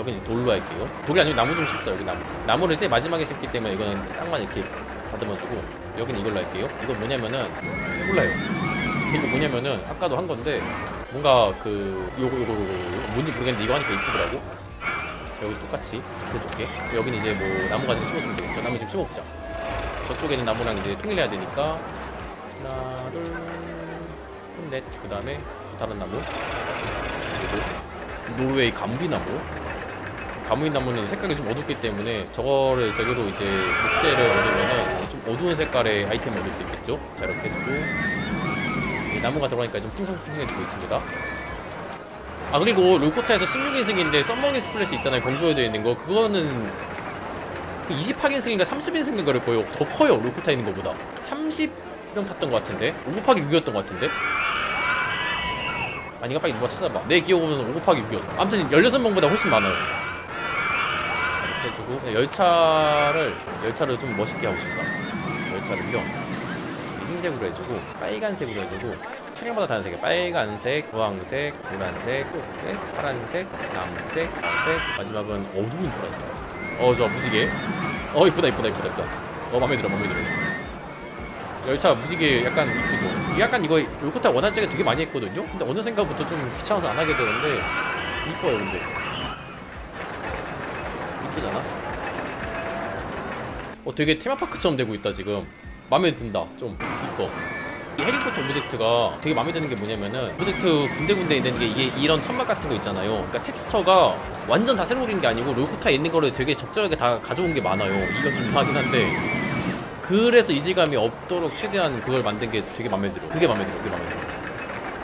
여기 이제 돌로 할게요. 돌이 아니면 나무 좀 심자 여기 나무. 나무를 제일 마지막에 심기 때문에 이거는 땅만 이렇게 다듬어주고 여기는 이걸로 할게요. 이거 뭐냐면은 몰라요. 이거 뭐냐면은 아까도 한 건데 뭔가 그 요거 요거 요거, 요거 뭔지 모르겠는데 이거 하니까 이쁘더라고. 여기 똑같이 해줄게. 여기는 이제 뭐 나무 가지고 심어주면 되겠죠. 나무 지금 심어보자. 저쪽에 있는 나무랑 이제 통일해야 되니까 하나 둘 셋, 넷. 그 다음에 다른 나무 그리고 노르웨이 감비나무 감비나무는 색깔이 좀 어둡기 때문에 저거를 저기로 이제 목재를 얻으면은 좀 어두운 색깔의 아이템을 얻을 수 있겠죠? 자 이렇게 해주고. 이 나무가 들어가니까 좀 풍성풍성해지고 있습니다. 아 그리고 롤코타에서 16인승인데 썸머니 스플래시 있잖아요. 경주에도 있는 거. 그거는 그 28인승인가 30인승인가 그럴 거예요. 더 커요 롤코타 있는 거보다. 30명 탔던 것 같은데? 5 곱하기 6이었던 것 같은데? 아니가? 빨리 누가 찾아봐. 내 기억으로는 5 곱하기 6이었어. 아무튼 16명보다 훨씬 많아요 해주고 열차를 열차를 좀 멋있게 하고 싶다. 열차를요. 흰색으로 해주고 빨간색으로 해주고 차량마다 다른 색이야 빨간색, 주황색, 노란색, 녹색, 파란색, 남색,藍색. 마지막은 어두운 보라색. 어 좋아 무지개. 어 이쁘다 이쁘다 이쁘다 이쁘다. 어 맘에 들어 맘에 들어. 열차 무지개 약간 이쁘죠? 약간 이거 롤코타 원할 적에 되게 많이 했거든요? 근데 어느 생각부터 좀 귀찮아서 안 하게 되는데 이뻐요 근데 이쁘잖아. 어 되게 테마파크처럼 되고 있다 지금. 마음에 든다 좀. 이뻐. 이 해리포터 오브젝트가 되게 마음에 드는 게 뭐냐면은 오브젝트 군데군데 있는 게 이게 이런 천막 같은 거 있잖아요. 그러니까 텍스처가 완전 다 새로 그린 게 아니고 롤코타에 있는 거를 되게 적절하게 다 가져온 게 많아요. 이건 좀 이상하긴 한데. 그래서 이질감이 없도록 최대한 그걸 만든 게 되게 마음에 들어 그게 마음에 들어 그게 마음에 들어 이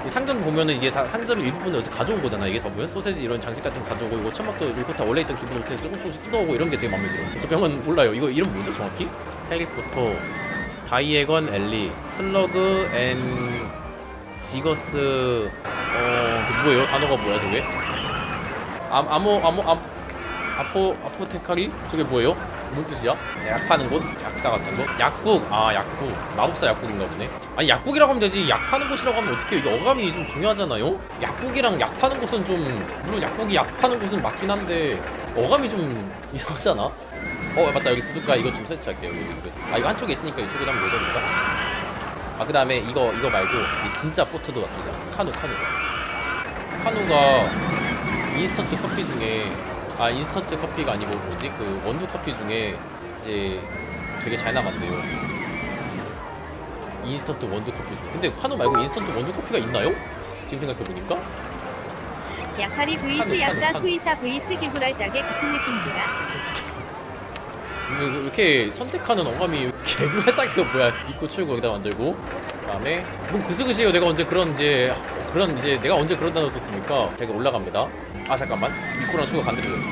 상점 보면은 이제 다 상점 일부분을 여기서 가져온 거잖아 이게 다 보면 소세지 이런 장식 같은 거 가져오고 이거 천막도 롤코타 원래 있던 기본 호텔에서 조금 조금씩 뜯어오고 이런 게 되게 마음에 들어 저 병은 몰라요. 이거 이름 뭐죠 정확히? 해리포터. 다이애건 엘리. 슬러그 앤 지거스. 어 저게 뭐예요? 단어가 뭐야 저게? 암 아모 아모 암 아포 아포테카리? 저게 뭐예요? 뭔 뜻이야? 약 파는 곳? 약사 같은 곳? 약국 아 약국 마법사 약국인가 보네 아니 약국이라고 하면 되지 약 파는 곳이라고 하면 어떻게 이게 어감이 좀 중요하잖아요 약국이랑 약 파는 곳은 좀 물론 약국이 약 파는 곳은 맞긴 한데 어감이 좀 이상하잖아 어 맞다 여기 구독가 이거 좀 설치할게요 여기, 여기. 아 이거 한쪽에 있으니까 이쪽에다 한번 내줘볼까? 아그 다음에 이거 이거 말고 이 진짜 포트도 놔두자 카누 카누 카누가 인스턴트 커피 중에 아 인스턴트 커피가 아니고 뭐지? 그 원두 커피 중에 이제 되게 잘 남았대요. 인스턴트 원두 커피 중. 근데 카누 말고 인스턴트 원두 커피가 있나요? 지금 생각해 보니까? 약파리 카누, vs 약사 카누. 수의사 vs 개불알짝의 같은 느낌이야. 이렇게 선택하는 어감이 개불했다기가 뭐야? 입구 출구 여기다 만들고 그다음에 뭔 그스그시해요. 내가 언제 그런 이제 그런 이제 내가 언제 그런 단어 썼습니까? 제가 올라갑니다. 아 잠깐만 입구랑 출구 반대로 됐어.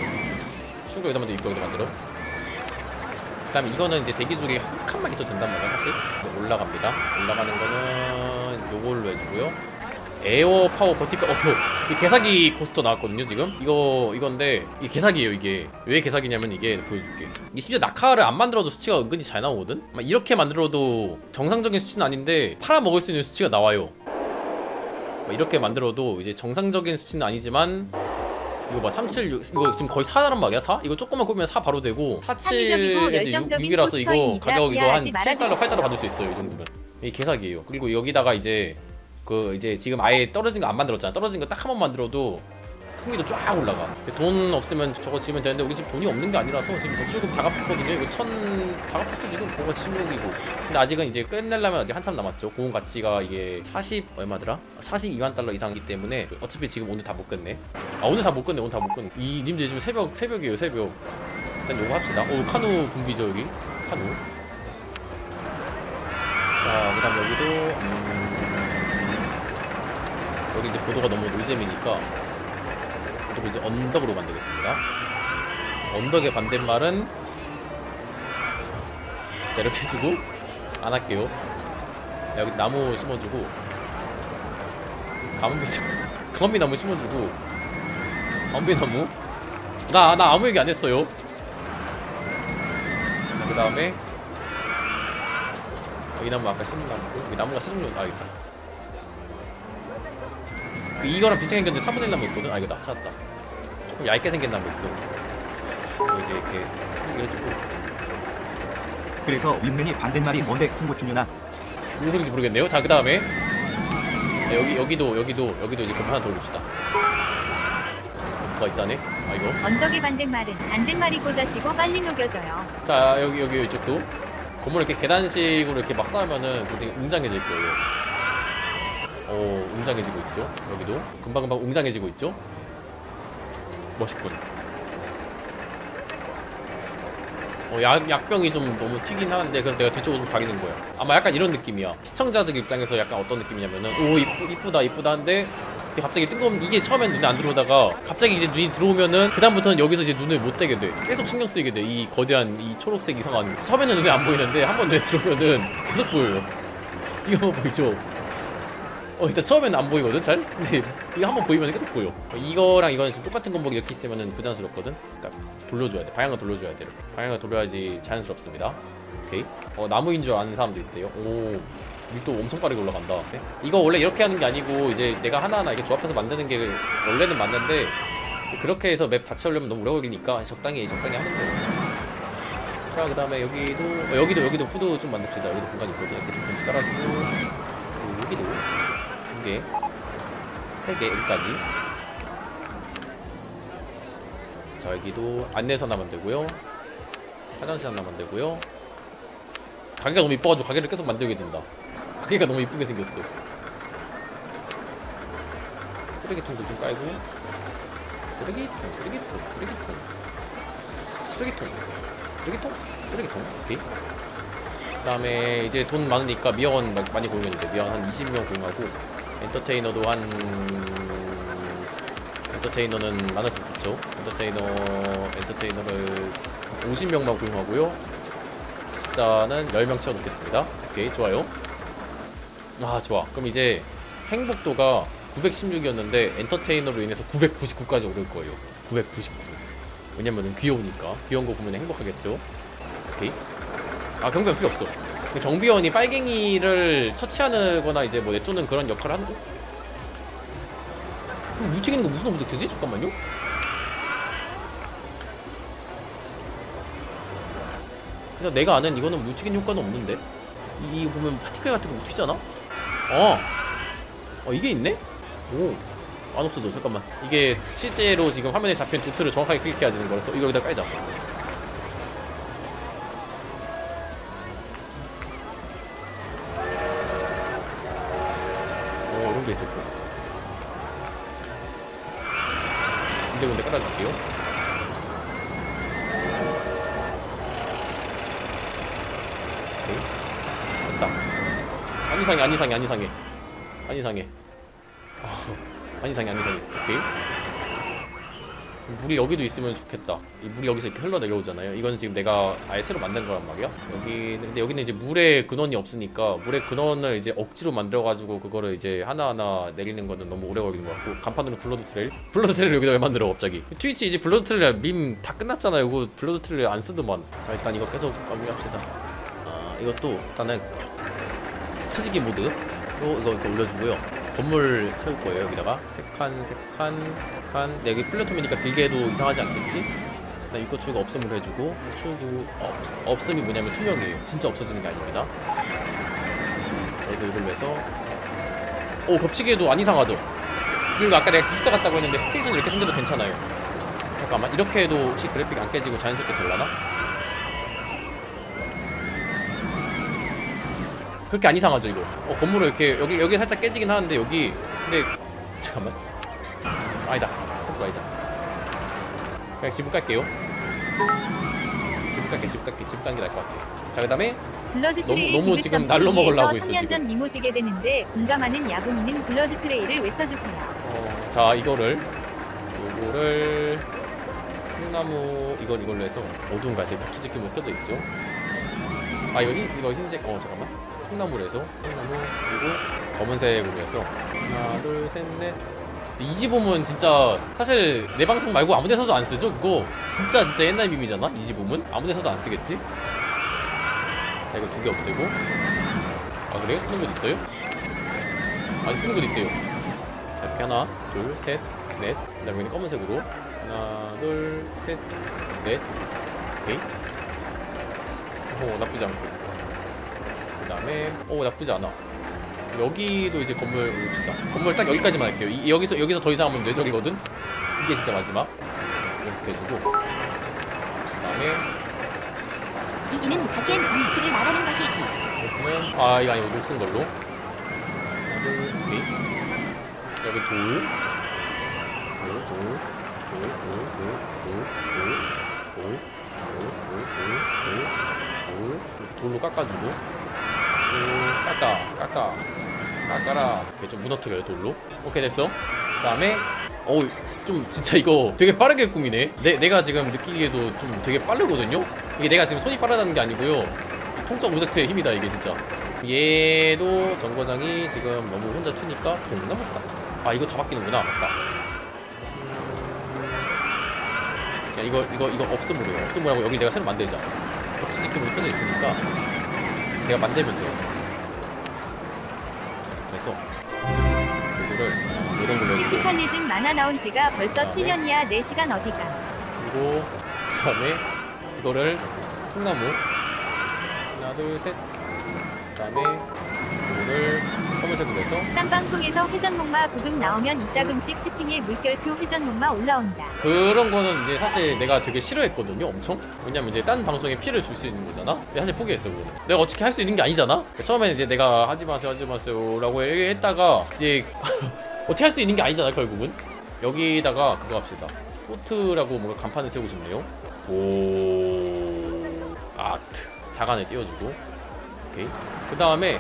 출구 여기다 만들고 입구 여기다 만들어. 그 다음에 이거는 이제 대기 중에 한 칸만 있어도 된단 말이야 사실. 올라갑니다. 올라가는 거는 요걸로 해주고요. 에어 파워 버티컬 어, 이 개사기 코스터 나왔거든요 지금? 이거 이건데 이 개사기예요 이게. 왜 개사기냐면 이게 보여줄게. 이 심지어 낙하를 안 만들어도 수치가 은근히 잘 나오거든? 막 이렇게 만들어도 정상적인 수치는 아닌데 팔아 먹을 수 있는 수치가 나와요. 막 이렇게 만들어도 이제 정상적인 수치는 아니지만 이거 봐 376 이거 지금 거의 4라는 말이야 4? 이거 조금만 꾸미면 4 바로 되고 47 합리적이고 에도 열정적인 6, 이라서 이거 포스터입니다. 가격 이거 한 비하하지 7달러 8달러 말아주십시오. 받을 수 있어요 이 정도면 이 개사기예요 그리고 여기다가 이제 그 이제 지금 아예 떨어진 거 안 만들었잖아 떨어진 거 딱 한 번 만들어도 흥미도 쫙 올라가. 돈 없으면 저거 지으면 되는데 우리 지금 돈이 없는 게 아니라서 지금 대출금 다 갚았거든요. 이거 천 다 갚았어 지금. 뭐가 16이고. 근데 아직은 이제 끝내려면 아직 한참 남았죠. 고온 가치가 이게 40 얼마더라? 42만 달러 이상이기 때문에 어차피 지금 오늘 다 못 끝내. 아 오늘 다 못 끝내 오늘 다 못 끝내. 이 님들 지금 새벽 새벽이에요 새벽. 일단 요거 합시다. 오 카누 분비죠 여기? 카누. 자 그 다음 여기도 음... 여기 이제 보도가 너무 노잼이니까 보도를 이제 언덕으로 만들겠습니다. 언덕의 반대말은 자 이렇게 해주고 안 할게요. 여기 나무 심어주고 가문비 가문비 나무 심어주고 가문비 나무 나 나 아무 얘기 안 했어요. 자 그 다음에 이 나무 아까 심은 나무고 이 나무가 세 종류 알겠다. 그 이거랑 비슷하게 생겼는데 3분의 1 남았거든? 아 이거다 찾았다. 좀 얇게 생긴 나무 있어. 그거 이제 이렇게 해주고. 그래서 윗면이 반대말이 뭔데 콩고 중요나 무슨 소리인지 모르겠네요. 자 그 다음에 여기 여기도 여기도 여기도 이제 금 하나 더 올립시다. 뭐가 있다네? 아 이거? 언덕의 반대말은 반대말이 꽂아시고 빨리 녹여져요. 자 여기 여기 이쪽도. 건물 이렇게 계단식으로 이렇게 막 쌓으면은 굉장히 웅장해질 거예요. 오 웅장해지고 있죠. 여기도 금방 금방 웅장해지고 있죠. 멋있군. 어, 약, 약병이 좀 너무 튀긴 하는데 그래서 내가 뒤쪽으로 좀 가리는 거야. 아마 약간 이런 느낌이야. 시청자들 입장에서 약간 어떤 느낌이냐면은 오 이쁘, 이쁘다 이쁘다 한데 근데 갑자기 뜬금 이게 처음엔 눈에 안 들어오다가 갑자기 이제 눈이 들어오면은 그 다음부터는 여기서 이제 눈을 못 떼게 돼. 계속 신경 쓰이게 돼. 이 거대한 이 초록색 이상한 처음에는 눈에 안 보이는데 한 번 눈에 들어오면은 계속 보여요. 이거 보이죠? 어 일단 처음에는 안 보이거든 잘? 근데 이거 한번 보이면 계속 보여. 어, 이거랑 이거는 지금 똑같은 건복이 이렇게 있으면은 부자연스럽거든. 그러니까 돌려줘야 돼. 방향을 돌려줘야 돼. 이렇게. 방향을 돌려야지 자연스럽습니다. 오케이. 어 나무인 줄 아는 사람도 있대요. 오. 밀도 엄청 빠르게 올라간다. 네? 이거 원래 이렇게 하는 게 아니고 이제 내가 하나하나 이렇게 조합해서 만드는 게 원래는 맞는데 그렇게 해서 맵 다 채우려면 너무 오래 걸리니까 적당히 적당히 하는 거예요. 자 그 다음에 여기도 어, 여기도 여기도 후드 좀 만듭시다. 여기도 공간 있거든. 이렇게 좀 깔아주고 여기도 두 개, 세 개 여기까지. 자 여기도 안내선 하나 만들고요. 화장실 하나 만들고요. 가게가 너무 이뻐가지고 가게를 계속 만들게 된다. 가게가 너무 이쁘게 생겼어. 쓰레기통도 좀 깔고 쓰레기통, 쓰레기통, 쓰레기통, 쓰레기통, 쓰레기통, 쓰레기통. 오케이. 그 다음에 이제 돈 많으니까 미연 마- 많이 고용했는데 미연 한 20명 고용하고 엔터테이너도 한 엔터테이너는 많았으면 좋죠. 엔터테이너 엔터테이너를 50명만 고용하고요. 숫자는 10명 채워놓겠습니다. 오케이, 좋아요. 아, 좋아. 그럼 이제 행복도가 916이었는데 엔터테이너로 인해서 999까지 오를 거예요. 999. 왜냐면은 귀여우니까. 귀여운 거 보면 행복하겠죠. 오케이. 아, 경비원 필요 없어. 경비원이 빨갱이를 처치하거나 이제 뭐 내쫓는 그런 역할을 하는 거? 이거 무튀기는 거 무슨 오브젝트지? 잠깐만요. 그냥 내가 아는 이거는 무튀긴 효과는 없는데 이, 보면 파티클 같은 거 무튀잖아? 어. 어 이게 있네? 오. 안 없어져 잠깐만 이게 실제로 지금 화면에 잡힌 도트를 정확하게 클릭해야 되는 거라서 이거 여기다 깔자 이상해 안 이상해 안 이상해. 안 이상해. 아, 안 이상해 안 이상해. 오케이. 물이 여기도 있으면 좋겠다. 이 물이 여기서 이렇게 흘러 내려오잖아요. 이건 지금 내가 아예 새로 만든 거란 말이야. 여기 근데 여기는 이제 물의 근원이 없으니까 물의 근원을 이제 억지로 만들어 가지고 그거를 이제 하나하나 내리는 거는 너무 오래 걸리는 것 같고 간판으로 블러드 트레일? 블러드 트레일 여기다 왜 만들어 갑자기? 트위치 이제 블러드 트레일 밈 다 끝났잖아요. 이거 블러드 트레일 안 쓰더만. 자 일단 이거 계속 마무리합시다. 아 이것도 일단은 처지기 모드로 이거 이렇게 올려주고요. 건물 세울 거예요 여기다가 세 칸, 세 칸, 세 칸. 네, 여기 플래토미니까 들게도 이상하지 않겠지? 나 입구 추가 없음으로 해주고 추구 없, 없음이 뭐냐면 투명이에요. 진짜 없어지는 게 아닙니다. 자, 이거 이걸로 해서 오 겹치기에도 안 이상하죠? 그리고 아까 내가 깁스 같다고 했는데 스테이션 이렇게 생겨도 괜찮아요. 잠깐만 이렇게 해도 혹시 그래픽 안 깨지고 자연스럽게 돌라나? 그렇게 안 이상하죠 이거. 어 건물을 이렇게 여기 여기 살짝 깨지긴 하는데 여기 근데 잠깐만. 아니다. 하지 말자. 그냥 지붕 깔게요. 지붕 깔게 지붕 깔게. 지붕 깔는 게 나을 것 같아. 자그 다음에 블러드 너무- 트레일 너무 기습 지금 날로 먹으려고 있어, 3년 지금. 전 미모지게 되는데 공감하는 야분이는 블러드 트레일을 외쳐주세요. 어, 자 이거를 요거를 콩나무 이걸 이걸로 해서 어두운 갈색 벽지느낌으로 껴져 있죠. 아흰 이거 흰색 어 잠깐만 콩나무로 해서 콩나무 그리고 검은색으로 해서 하나 둘셋넷. 이 지봄은 진짜 사실 내 방송 말고 아무 데서도 안 쓰죠 그거? 진짜 진짜 옛날 밈이잖아 이 지봄은 아무 데서도 안 쓰겠지? 자 이거 두 개 없애고. 아 그래요? 쓰는 곳 있어요? 아 쓰는 곳 있대요. 자 이렇게 하나 둘셋넷. 그다음에 검은색으로. 하나 둘셋넷. 오케이. 오 나쁘지 않고 그 다음에 오 나쁘지 않아 여기도 이제 건물 봅시다 건물 딱 여기까지만 할게요 이- 여기서 여기서 더 이상 하면 뇌절이거든 이게 진짜 마지막 이렇게 해주고 그 다음에 이지는 가겜 위치를 말하는 것이지. 여기는 아 이거 아니고 녹슨 걸로 오케이 여기 돌 돌, 돌, 돌, 돌, 돌, 돌, 돌, 돌, 돌, 돌, 돌, 돌, 이렇게 돌로 깎아주고 또 깎아 깎아 깎아라. 이렇게 좀 무너뜨려요 돌로. 오케이 됐어. 그 다음에 어우 좀 진짜 이거 되게 빠르게 꾸미네. 내, 내가 지금 느끼기에도 좀 되게 빠르거든요? 이게 내가 지금 손이 빠르다는 게 아니고요. 이 통적 오젝트의 힘이다 이게 진짜. 얘도 정거장이 지금 너무 혼자 튀니까 동나무 스타 아 이거 다 바뀌는구나. 맞다. 야 이거 이거 이거 없음으로 해요. 없음으로 하고 여기 내가 새로 만들자. 격투지킴으로 켜져 있으니까 내가 만들면 돼 요 그래서 이거를 이런 걸로 해주고. 피칼리즘 만화 나온 지가 벌써 그다음에? 7년이야 4시간 어디가. 그리고 그 다음에 이거를 통나무 하나 둘 셋. 그 다음에 이거를 검은색으로 해서 딴 방송에서 회전목마 부금 나오면 이따금씩 채팅에 물결표 회전목마 올라온다. 그런 거는 이제 사실 내가 되게 싫어했거든요 엄청. 왜냐면 이제 딴 방송에 피해를 줄 수 있는 거잖아. 근데 사실 포기했어 그거는. 내가 어떻게 할 수 있는 게 아니잖아? 처음에는 이제 내가 하지 마세요 하지 마세요 라고 얘기했다가 이제 어떻게 할 수 있는 게 아니잖아 결국은. 여기다가 그거 합시다. 포트라고 뭔가 간판을 세우고 싶네요. 오 아트. 자간에 띄워주고. 오케이. 그 다음에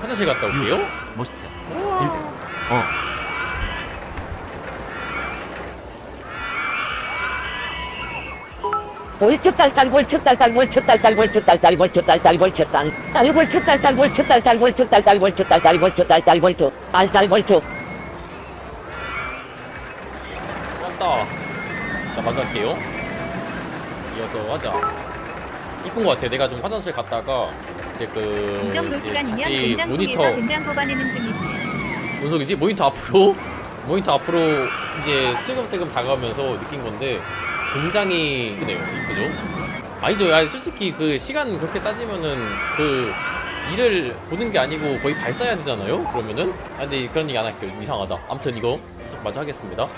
화장실 갔다 올게요 모스트 100어 볼트 딸딸 볼트 딸딸 볼트 딸딸 볼트 딸딸 볼트 딸딸 볼트 딸딸 볼트 딸딸 볼트 딸딸 볼트 딸딸 볼트 딸딸 볼트 딸딸 볼트 딸딸 볼트 왔다. 자, 할게요. 이어서 하자. 이쁜 것 같아. 내가 좀 화장실 갔다가 이제 그 이 정도 시간이면 다시 된장국에서 모니터 된장 뽑아내는 중이다 뭔 소리지? 모니터 앞으로 모니터 앞으로 이제 슬금슬금 다가오면서 느낀 건데 굉장히 이쁘네요. 이쁘죠? 아니죠. 야, 솔직히 그 시간 그렇게 따지면은 그 일을 보는 게 아니고 거의 발사해야 되잖아요. 그러면은 아 근데 그런 얘기 안 할게요. 좀 이상하다. 아무튼 이거 마저 하겠습니다.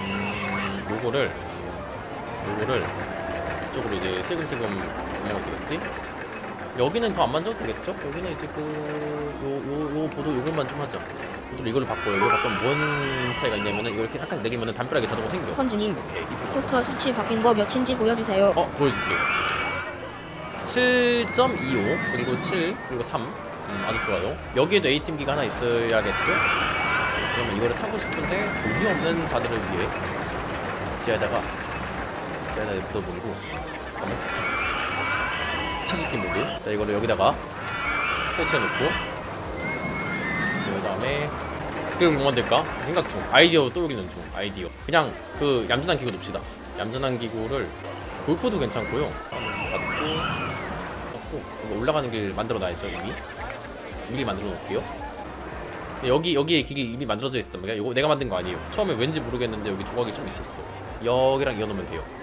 음, 요거를 요거를 이쪽으로 이제 슬금슬금 올려도 되겠지? 여기는 더 안 만져도 되겠죠? 여기는 이제 그 요 요 요 보도 요것만 좀 하자. 보도 이걸로 바꿔요. 이걸 바꾸면 뭔 차이가 있냐면은 이거 이렇게 한 내기면은 담벼락이 자동으로 생겨. 헌주님, 오케이 이쁘죠? 포스터 수치 바뀐 거 몇인지 보여주세요. 어 보여줄게. 7.25 그리고 7 그리고 3 음, 아주 좋아요. 여기에도 A팀 기가 하나 있어야겠죠? 그러면 이거를 타고 싶은데 돈이 없는 자들을 위해 지하에다가 지하에다 묻어보고 탁 쳐줄게 모드. 자 이거를 여기다가 설치해놓고. 그 다음에 그럼 뭐 만들까? 생각 중. 아이디어 떠오르는 중. 아이디어. 그냥 그 얌전한 기구 둡시다. 얌전한 기구를 골프도 괜찮고요. 받고 넣고. 이거 올라가는 길 만들어 놔야죠 이미. 미리 만들어 놓을게요. 여기 여기에 길이 이미 만들어져 있었단 말이야. 이거 내가 만든 거 아니에요. 처음에 왠지 모르겠는데 여기 조각이 좀 있었어. 여기랑 이어놓으면 돼요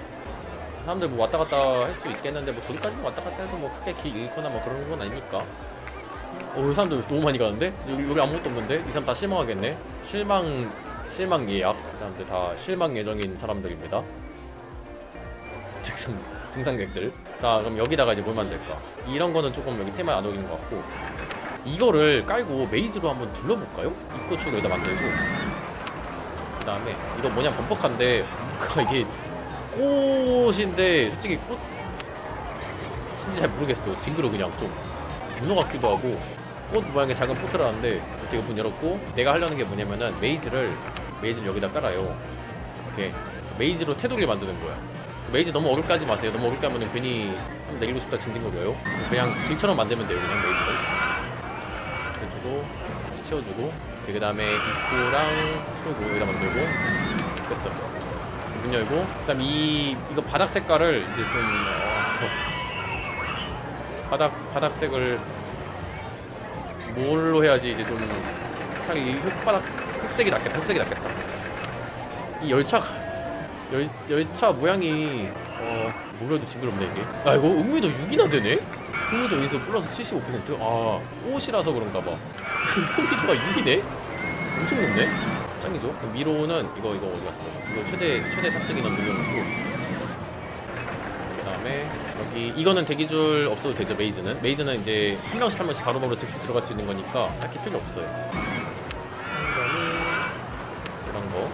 사람들 뭐 왔다 갔다 할 수 있겠는데 뭐 저기까지는 왔다 갔다 해도 뭐 크게 길 잃거나 뭐 그런 건 아니니까 어, 이 사람들 너무 많이 가는데? 여기, 여기 아무것도 없는데? 이 사람 다 실망하겠네? 실망, 실망 예약. 이 사람들 다 실망 예정인 사람들입니다. 등산, 등산객들. 자, 그럼 여기다가 이제 뭘 만들까? 이런 거는 조금 여기 테마에 안 어울리는 것 같고. 이거를 깔고 메이즈로 한번 둘러볼까요? 입구 쭉 여기다 만들고. 그 다음에, 이거 뭐냐, 범벅한데, 뭔가 이게 꽃인데, 솔직히 꽃, 진짜 잘 모르겠어. 징그러 그냥 좀. 문어 같기도 하고 꽃 모양의 작은 포트라는데 이렇게 문 열었고 내가 하려는 게 뭐냐면은 메이즈를 메이즈를 여기다 깔아요. 이렇게 메이즈로 테두리를 만드는 거야. 메이즈 너무 어렵게 하지 마세요. 너무 어렵게 하면은 괜히 좀 내리고 싶다 징징거려요. 그냥 길처럼 만들면 돼요 그냥 메이즈를. 해주고 다시 채워주고 그 다음에 입구랑 출구 여기다 만들고 됐어 문 열고 그 다음 이 이거 바닥 색깔을 이제 좀 어, 바닥 바닥색을 뭘로 해야지 이제 좀이 흙바닥 흑색이 낫겠다 흑색이 낫겠다 이 열차가 열, 열차 모양이 어 뭐래도 징그럽네 이게 아 이거 음미도 6이나 되네? 흥미도 여기서 플러스 75%아 옷이라서 그런가 봐 흥미도가 6이네? 엄청 높네? 짱이죠. 미로는 이거 이거 어디 갔어? 이거 최대 최대 탑승 인원 늘려놓고. 그 다음에 여기 이거는 대기줄 없어도 되죠 메이즈는. 메이즈는 이제 한 명씩 한 명씩 바로바로 즉시 들어갈 수 있는 거니까 딱히 필요 없어요. 이런 거.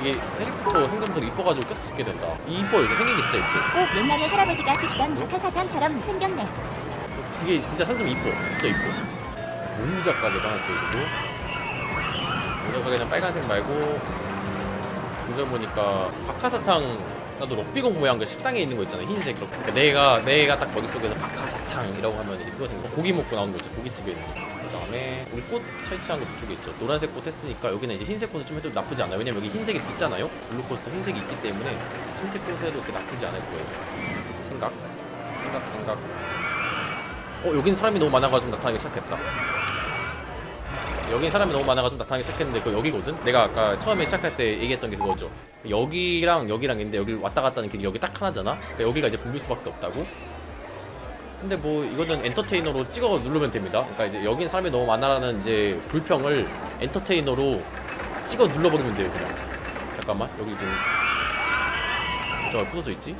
이게 해리포터 행동들 이뻐가지고 계속 찍게 된다. 이 이뻐요 이제 생긴 게 진짜 이뻐 꼭 옛날에 할아버지가 주시던 낙하사탕처럼 생겼네. 이게 진짜 상점 이뻐. 진짜 이뻐. 가게도 하나 지어주 고 모자 가게는 빨간색 말고 음, 중전 보니까 박하사탕 나도 럭비공 모양 그 식당에 있는 거 있잖아 흰색 그렇게 그러니까 내가 내가 딱 머릿속에서 박하사탕이라고 하면 이제 그거 생각 고기 먹고 나오는 거 있죠 고깃집에 있는 거. 그다음에 우리 꽃 설치한 거 저쪽에 있죠. 노란색 꽃 했으니까 여기는 이제 흰색 꽃을 좀 해도 나쁘지 않아요. 왜냐면 여기 흰색이 있잖아요. 롤러코스터 흰색이 있기 때문에 흰색 꽃을 해도 그렇게 나쁘지 않을 거예요. 생각? 생각 생각. 어 여긴 사람이 너무 많아가지고 나타나기 시작했다 여긴 사람이 너무 많아가지고 나타나기 시작했는데 그 여기거든? 내가 아까 처음에 시작할 때 얘기했던 게 그거죠 여기랑 여기랑 있는데 여기 왔다 갔다 하는 길이 여기 딱 하나잖아? 그러니까 여기가 이제 붐빌 수밖에 없다고? 근데 뭐 이거는 엔터테이너로 찍어 누르면 됩니다 그러니까 이제 여긴 사람이 너무 많아라는 이제 불평을 엔터테이너로 찍어 눌러버리면 돼요 그냥 잠깐만 여기 지금 저가 부서져 있지?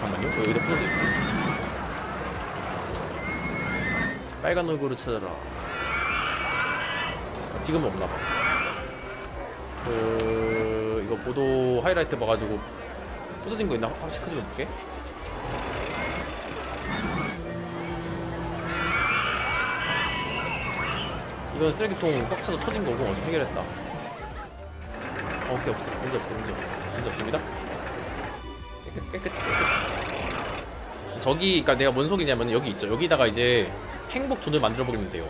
잠깐만요 어, 여기다 부서져 있지? 빨간 얼굴을 찾아라. 아, 지금은 없나 봐. 그 이거 보도 하이라이트 봐가지고 부서진 거 있나 한번 체크 좀 해볼게. 이건 쓰레기통 꽉 차서 터진 거고 어제 해결했다. 어, 오케이 없어. 문제 없어. 문제 없어. 문제 없습니다. 깨끗 깨끗 깨끗. 저기 그러니까 내가 뭔 속이냐면 여기 있죠. 여기다가 이제 행복 존을 만들어 버리면 돼요.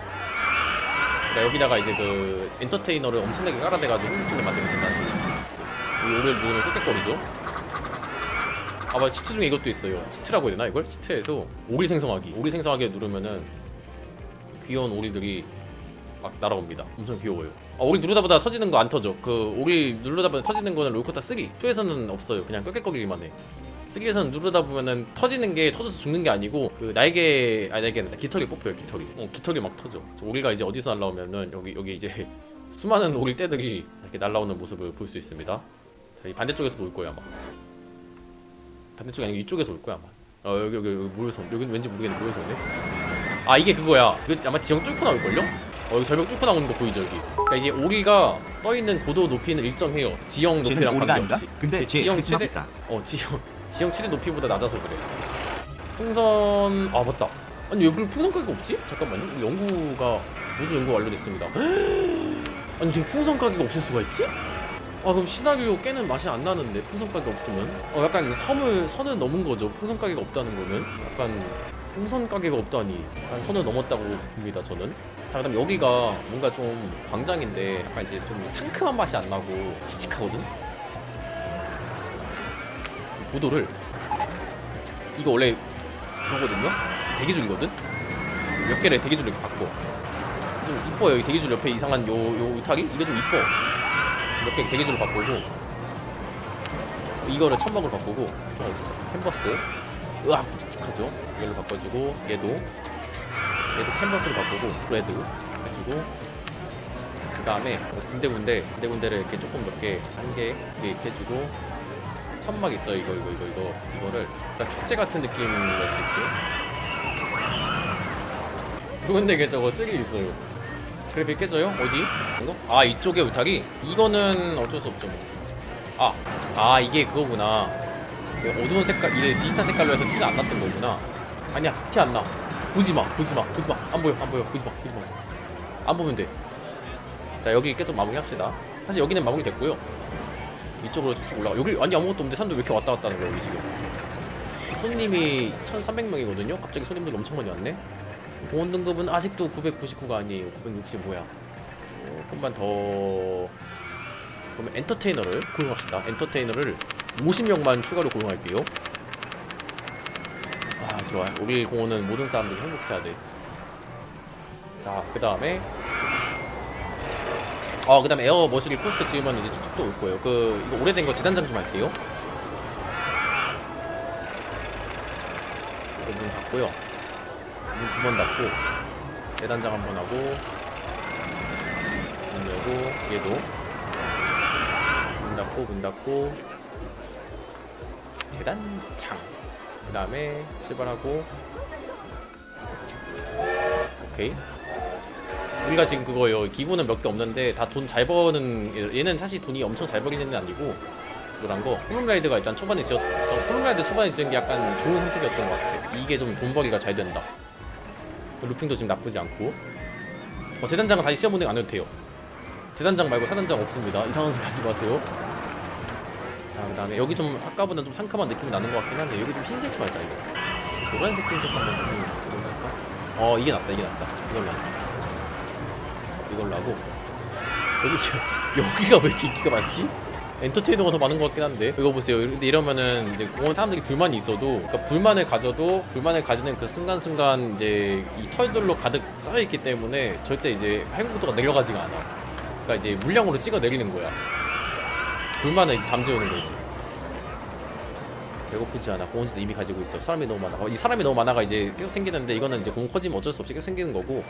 그러니까 여기다가 이제 그 엔터테이너를 엄청나게 깔아대가지고 존을 만들면 된다는 소리지. 이 오를 누르면 꿀꺽거리죠. 아 맞아 치트 중에 이것도 있어요. 치트라고 해야 되나 이걸? 치트에서 오리 생성하기. 오리 생성하기 누르면은 귀여운 오리들이 막 날아옵니다. 엄청 귀여워요. 아, 오리 누르다 보다 터지는 거 안 터져. 그 오리 누르다 보다 터지는 거는 롤코타 3. 2에서는 없어요. 그냥 꿀꺽거리기만 해. 쓰기에서는 누르다 보면은 터지는 게 터져서 죽는 게 아니고 그 날개 아니 날개 아니라 깃털이 뽑혀요 깃털이. 어 깃털이 막 터져. 저 오리가 이제 어디서 날라오면은 여기 여기 이제 수많은 오리 떼들이 이렇게 날라오는 모습을 볼 수 있습니다. 자 이 반대쪽에서도 올 거야 아마. 반대쪽이 아니고 이쪽에서 올 거야 아마. 어 여기 여기, 여기 모여서. 여기는 왠지 모르겠는데 모여서 오네. 아 이게 그거야. 이거 아마 지형 뚫고 나올걸요? 어 여기 절벽 뚫고 나오는 거 보이죠 여기? 그러니까 이게 오리가 떠있는 고도 높이는 일정해요. 지형 높이랑? 관계없이. 근데 쟤 지형 그렇게 최대. 어 지형 지형 최대 높이보다 낮아서 그래. 풍선 아 맞다. 아니 왜 풍선 가게가 없지? 잠깐만요. 이 연구가 모든 연구 완료됐습니다. 아니 되게 풍선 가게가 없을 수가 있지? 아 그럼 시나리오 깨는 맛이 안 나는데 풍선 가게 없으면 어 약간 섬을 선을 넘은 거죠. 풍선 가게가 없다는 거는 약간 풍선 가게가 없다니 약간 선을 넘었다고 봅니다 저는. 자 그다음 여기가 뭔가 좀 광장인데 약간 이제 좀 상큼한 맛이 안 나고 칙칙하거든. 보도를 이거 원래 그거거든요. 대기줄이거든? 몇 개를 대기줄로 이렇게 바꿔 좀 이뻐요. 이 대기줄 옆에 이상한 요 요 의타리 이게 좀 이뻐. 몇 개 대기줄로 바꾸고. 이거를 천막으로 바꾸고. 또 어딨어? 캔버스? 으악! 칙칙하죠? 이걸로 바꿔주고 얘도. 얘도 캔버스로 바꾸고 레드. 해주고. 그 다음에 군데군데 군데군데를 이렇게 조금 몇 개 한 개 이렇게 해주고 천막 있어 이거 이거 이거 이거. 이거를 약간 축제 같은 느낌 낼수 있게. 누군데 게 저거 쓰기 있어요? 그래 깨져요? 어디? 이거? 아 이쪽에 울타리? 이거는 어쩔 수 없죠 뭐. 아, 아 이게 그거구나. 이게 어두운 색깔 이게 비슷한 색깔로 해서 티가 안 났던 거구나. 아니야 티 안나. 보지마 보지마 보지마. 안 보여 안 보여. 보지마 보지마. 안 보면 돼자 여기 계속 마무리 합시다. 사실 여기는 마무리 됐고요 이쪽으로 쭉쭉 올라가. 여기 완전 아무것도 없는데 사람들 왜 이렇게 왔다 갔다 하는 거야 여기 지금? 손님이 1300명이거든요? 갑자기 손님들이 엄청 많이 왔네? 보온 등급은 아직도 999가 아니에요. 965야? 조금만 더. 그러면 엔터테이너를 고용합시다. 엔터테이너를 50명만 추가로 고용할게요. 아 좋아요. 우리 공원은 모든 사람들이 행복해야 돼자그 다음에 어 그 다음 에어 머시기 코스트 지으면 이제 쭉쭉 또 올 거예요. 그 이거 오래된 거 재단장 좀 할게요. 이거 문 닫고요. 문 두 번 닫고 재단장 한 번 하고 문 열고 얘도 문 닫고 문 닫고 재단장 그 다음에 출발하고 오케이 우리가 지금 그거예요. 기구는 몇 개 없는데 다 돈 잘 버는 얘는 사실 돈이 엄청 잘 버리는 애 아니고 그런 거. 푸른라이드가 일단 초반에 지었 어, 푸른라이드 초반에 지은 게 약간 좋은 선택이었던 것 같아. 이게 좀 돈 벌기가 잘 된다. 루핑도 지금 나쁘지 않고. 어, 재단장은 다시 시험보내 안 해도 돼요. 재단장 말고 사단장 없습니다. 이상한 소리 하지 마세요. 자 그 다음에 여기 좀 아까보다 좀 상큼한 느낌이 나는 것 같긴 한데 여기 좀 흰색 맞아 이거. 노란색 흰색 한번? 어 이게 낫다 이게 낫다. 이걸로 하자 이걸로 하고. 여기 여기가 왜 이렇게 인기가 많지? 엔터테이너가 더 많은 것 같긴 한데. 이거 보세요. 근데 이러면은 이제 공원 사람들이 불만이 있어도 그러니까 불만을 가져도 불만을 가지는 그 순간순간 이제 이 털들로 가득 쌓여있기 때문에 절대 이제 행복도가 내려가지가 않아. 그러니까 이제 물량으로 찍어 내리는 거야. 불만을 이제 잠재우는 거지. 배고프지 않아. 공원지도 이미 가지고 있어. 사람이 너무 많아. 어, 이 사람이 너무 많아가 이제 계속 생기는데 이거는 이제 공원 커지면 어쩔 수 없이 계속 생기는 거고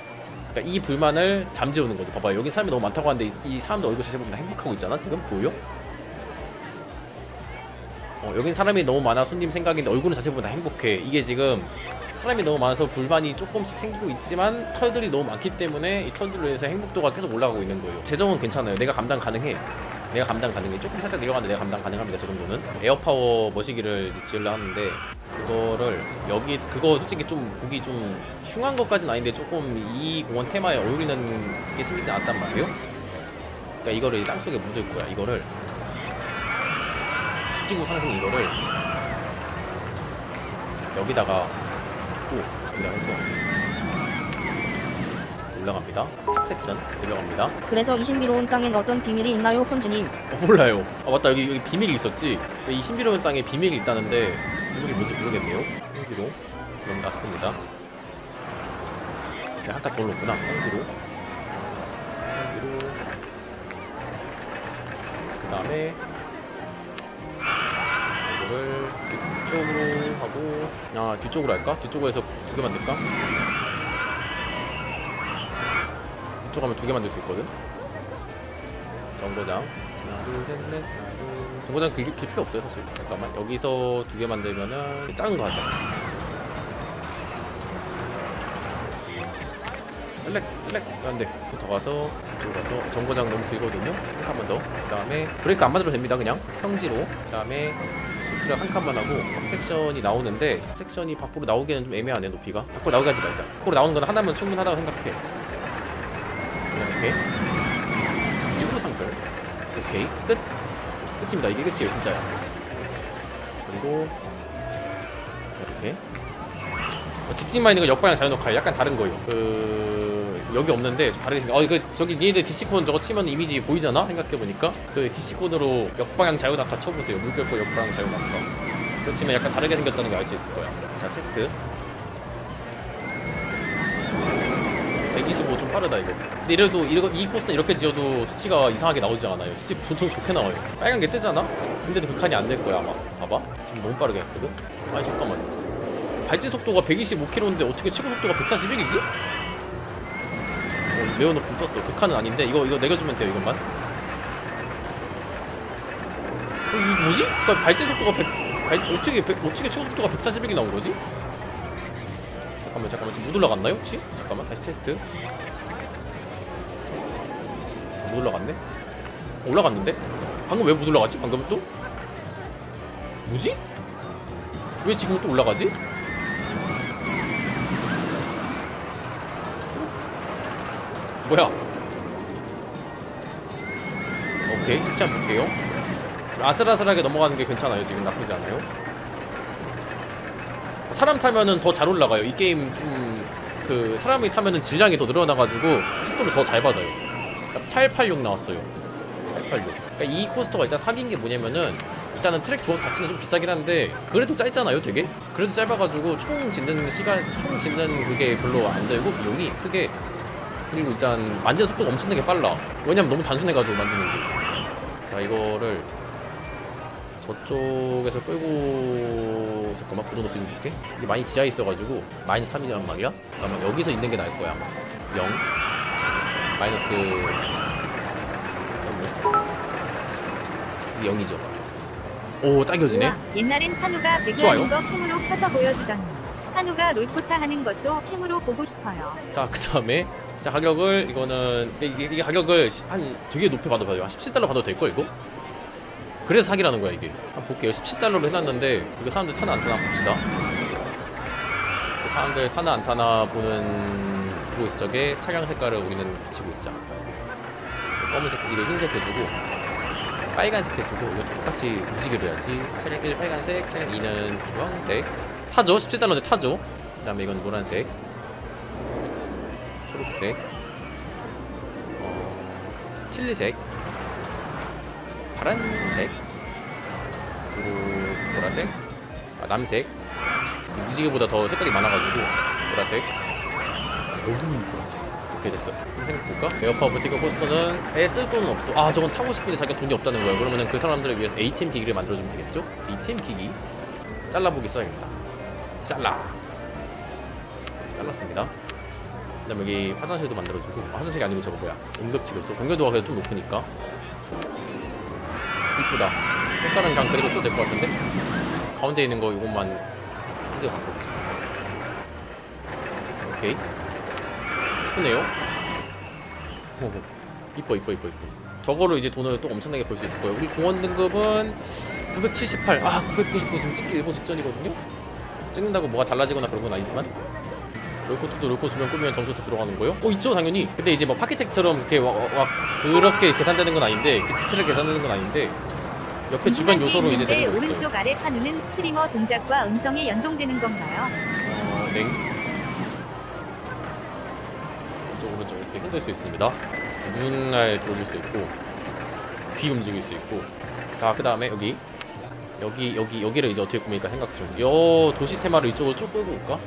그러니까 이 불만을 잠재우는 거죠. 봐봐요. 여기 사람이 너무 많다고 하는데 이, 이 사람들 얼굴 자세히 보면 다 행복하고 있잖아 지금? 보여? 어, 여긴 사람이 너무 많아. 손님 생각인데 얼굴은 자세히 보면 다 행복해. 이게 지금 사람이 너무 많아서 불만이 조금씩 생기고 있지만 털들이 너무 많기 때문에 이 털들로 해서 행복도가 계속 올라가고 있는 거예요. 재정은 괜찮아요. 내가 감당 가능해. 내가 감당 가능해. 조금 살짝 내려가는데 내가 감당 가능합니다. 저 정도는. 에어파워 머시기를 지으려 하는데 그거를 여기 그거 솔직히 좀 보기 좀 흉한 것까지는 아닌데 조금 이 공원 테마에 어울리는 게 생기지 않았단 말이에요 그러니까 이거를 땅속에 묻을 거야 이거를 수지구 상승 이거를 여기다가 또 여기다 해서 올라갑니다 탑 섹션 내려갑니다 그래서 이 신비로운 땅엔 어떤 비밀이 있나요, 폰즈님? 어, 몰라요. 아 맞다 여기 여기 비밀이 있었지. 이 신비로운 땅에 비밀이 있다는데 비밀이 뭔지 모르겠네요. 평지로 넘어갔습니다. 네, 한칸 더 올랐구나. 평지로. 평지로. 그 다음에 이거를 뒤쪽으로 하고 아 뒤쪽으로 할까? 뒤쪽으로 해서 두 개 만들까? 이쪽 하면 두 개 만들 수 있거든. 정거장 하나 둘셋넷 하나 둘 정거장 길, 길 필요 없어요 사실. 잠깐만 여기서 두 개 만들면은 작은 거 하자. 셀렉 셀렉. 안돼 더 가서 이쪽으로 가서. 정거장 너무 길거든요? 한 칸만 더그 다음에 브레이크 안 만들어도 됩니다 그냥. 평지로. 그 다음에 수트를 한 칸만 하고 top 섹션이 나오는데 섹션이 밖으로 나오기에는 좀 애매하네 높이가. 밖으로 나오게 하지 말자. 밖으로 나오는 건 하나면 충분하다고 생각해. 이렇게. 직으로 상승 오케이. 끝 끝입니다. 이게 끝이에요 진짜야 그리고 이렇게. 어, 있는 거 역방향 자연녹화 약간 다른 거예요. 그 여기 없는데 좀 다르게 생겨. 어 이거 저기 니네들 디시콘 저거 치면 이미지 보이잖아? 생각해 보니까. 그 디시콘으로 역방향 자연녹화 쳐보세요. 물결코 역방향 자연녹화 그렇지만 약간 다르게 생겼다는 걸 알 수 있을 거야. 자 테스트 125 좀 빠르다 이거. 근데 이래도 이거, 이 코스는 이렇게 지어도 수치가 이상하게 나오지 않아요. 수치 보통 좋게 나와요. 빨간 게 뜨잖아? 근데도 그 칸이 안 될 거야 아마. 봐봐. 지금 너무 빠르게 했거든? 아니 잠깐만. 발진 속도가 125km인데 어떻게 최고 속도가 141이지? 어, 매우 높음 떴어. 그 칸은 아닌데. 이거 이거 내려주면 돼요 이것만. 어, 이거 뭐지? 그러니까 발진 속도가 100 발, 어떻게 100, 어떻게 최고 속도가 141이 나온 거지? 잠깐만 잠깐만 지금 못 올라갔나요 혹시? 잠깐만 다시 테스트 못 올라갔네? 올라갔는데? 방금 왜 못 올라갔지? 방금 또? 뭐지? 왜 지금 또 올라가지? 뭐야? 오케이 수치 한번 볼게요 아슬아슬하게 넘어가는 게 괜찮아요 지금 나쁘지 않아요 사람 타면은 더 잘 올라가요. 이 게임 좀 그 사람이 타면은 질량이 더 늘어나가지고 속도를 더 잘 받아요. 886 나왔어요. 886. 그러니까 이 코스터가 일단 사귄 게 뭐냐면은 일단은 트랙 조합 자체는 좀 비싸긴 한데 그래도 짧잖아요, 되게. 그래도 짧아가지고 총 짓는 시간, 총 짓는 그게 별로 안 들고 비용이 크게 그리고 일단 만드는 속도가 엄청나게 빨라 왜냐면 너무 단순해가지고 만드는 게 자 이거를 저쪽에서 끌고 잠깐만 보도 높이 좀 볼게 이게 많이 지하에 있어가지고 마이너스 3이란 말이야? 잠깐만 여기서 있는 게 나을 거야 아마. 0 마이너스 3 이게 0이죠. 오 딱이어지네. 옛날엔 한우가. 배그하는 거 캠으로 켜서 보여주더니 한우가 롤코타 하는 것도 캠으로 보고 싶어요. 자, 그 다음에 자 가격을 이거는 이게, 이게 가격을 시- 한 되게 높게 받아봐요 한 17달러 받아도 될 걸 이거? 그래서 사기라는 거야 이게. 한번 볼게요 17달러로 해놨는데 이거 사람들 타나 안 타나 봅시다. 그 사람들 타나 안 타나 보는 보고 있을 적에 차량 색깔을 우리는 붙이고 있자 검은색 이거 흰색 해주고 빨간색 해주고 이것도 똑같이 무지개로 해야지. 차량 1 빨간색 차량 2는 주황색. 타죠. 17달러인데 타죠. 그 다음에 이건 노란색. 초록색, 어, 틸리색, 파란색, 그리고 보라색, 아, 남색. 이 무지개보다 더 색깔이 많아가지고 보라색, 어두운 보라색. 이렇게 됐어. 생각해볼까? 에어파워 버티커 코스터는 에 쓸 돈은 없어. 아 저건 타고 싶은데 자기가 돈이 없다는 거야. 그러면 은 그 사람들을 위해서 ATM 기기를 만들어주면 되겠죠? ATM 기기 잘라보기 써야겠다. 잘라. 잘랐습니다. 그 다음에 여기 화장실도 만들어주고 아, 화장실이 아니고 저거 뭐야 응급치료소 공격도가 그래도 좀 높으니까 이쁘다. 색깔은 그냥 그대로 써도 될 것 같은데? 가운데 있는 거 이것만 헤드 바꿔보자 오케이. 이쁘네요. 호호. 이뻐 이뻐 이뻐 이뻐. 저거로 이제 돈을 또 엄청나게 벌 수 있을 거예요. 우리 공원 등급은 978 아 999 지금 찍기 일보 직전이거든요? 찍는다고 뭐가 달라지거나 그런 건 아니지만. 롤코트도 롤코 주면 꾸미면 점수도 들어가는 거요? 어 있죠 당연히. 근데 이제 뭐 파키텍처럼 이렇게 와, 와, 그렇게 계산되는 건 아닌데 이렇게 디테일하게 계산되는 건 아닌데 옆에 주변 요소로 이제 되는 거 있어요. 오른쪽 아래 판우는 스트리머 동작과 음성에 연동되는 건가요? 어, 랭 오른쪽 오른쪽 이렇게 흔들 수 있습니다. 눈알 돌릴 수 있고 귀 움직일 수 있고. 자 그 다음에 여기. 여기 여기 여기를 이제 어떻게 꾸밀까 생각 중 요 도시 테마를 이쪽으로 쭉 끌고 올까?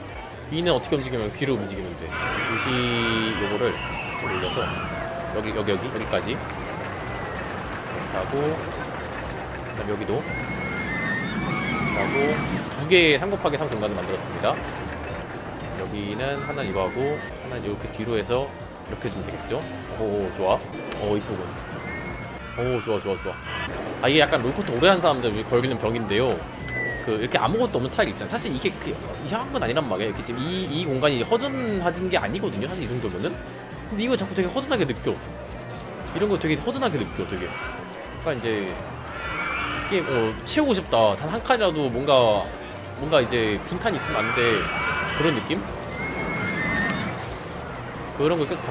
귀는 어떻게 움직이면 귀를 움직이면 돼. 도시 요거를 좀 올려서 여기 여기 여기 여기까지. 이렇게 하고 그다음 여기도. 하고 두 개의 3 곱하기 3 공간을 만들었습니다. 여기는 하나는 이거 하고 하나는 이렇게 뒤로 해서 이렇게 주면 되겠죠? 오 좋아. 오 이쁘군. 오 좋아 좋아 좋아. 아 이게 약간 롤코트 오래 한 사람들 걸리는 병인데요. 그 이렇게 아무것도 없는 타일 있잖아. 사실 이게 그 이상한 건 아니란 말이야. 이렇게 지금 이, 이 공간이 허전해진 게 아니거든요 사실 이 정도면은. 근데 이거 자꾸 되게 허전하게 느껴. 이런 거 되게 허전하게 느껴 되게. 그러니까 이제 게임 어, 채우고 싶다. 단 한 칸이라도 뭔가 뭔가 이제 빈칸이 있으면 안 돼. 그런 느낌? 그런 걸 계속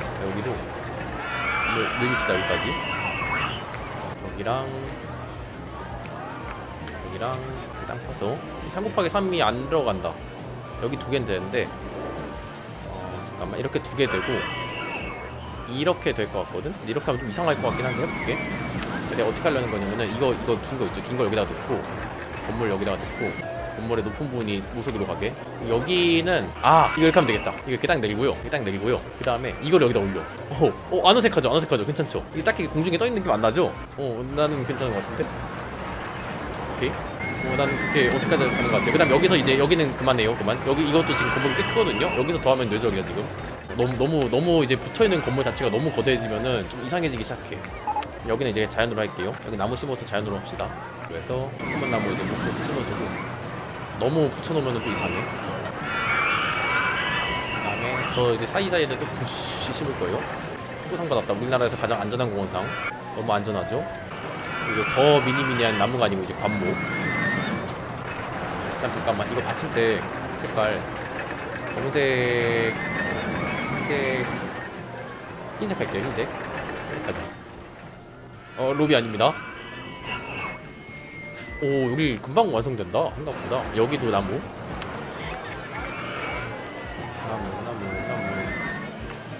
자, 여기도 늘- 늘립시다 여기까지. 여기랑 여기랑 땅 파서. 3 곱하기 3이 안 들어간다. 여기 두 개는 되는데 어, 잠깐만. 이렇게 두 개 되고 이렇게 될 것 같거든? 이렇게 하면 좀 이상할 것 같긴 한데 해볼게 근데 어떻게 하려는 거냐면은 이거 이거 긴 거 있죠? 긴 거 여기다 놓고 건물 여기다가 놓고 건물의 높은 부분이 모서리로 가게. 여기는 아 이거 이렇게 하면 되겠다. 이거 이렇게 딱 내리고요. 이렇게 딱 내리고요. 그 다음에 이걸 여기다 올려. 어, 어 아노색하죠. 아노색하죠. 괜찮죠? 이게 딱히 공중에 떠 있는 느낌 안 나죠? 어 나는 괜찮은 것 같은데? 오케이. 어, 난 그렇게 어색하지 않은 것 같아요. 그 다음 여기서 이제 여기는 그만해요. 그만. 여기 이것도 지금 건물이 꽤 크거든요? 여기서 더하면 뇌적이야 지금. 너무 너무 너무 이제 붙어있는 건물 자체가 너무 거대해지면은 좀 이상해지기 시작해 여기는 이제 자연으로 할게요. 여기 나무 심어서 자연으로 합시다. 그래서 조그만 나무 이제 놓고 심어주고 너무 붙여놓으면 또 이상해. 그다음에 저 이제 사이사이에는 또 부시 심을 거예요. 후보상 받았다. 우리나라에서 가장 안전한 공원상. 너무 안전하죠? 그리고 더 미니미니한 나무가 아니고 이제 관목 일단 잠깐만 이거 받침대 색깔. 검은색 흰색. 흰색 할게요 흰색 어 로비 아닙니다. 오 여기 금방 완성된다. 생각보다. 여기도 나무. 나무 나무 나무.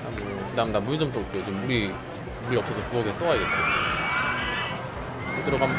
나무. 그 다음 나물 좀 떠올게요. 지금 물이 물이 없어서 부엌에서 떠와야겠어 물 들어가면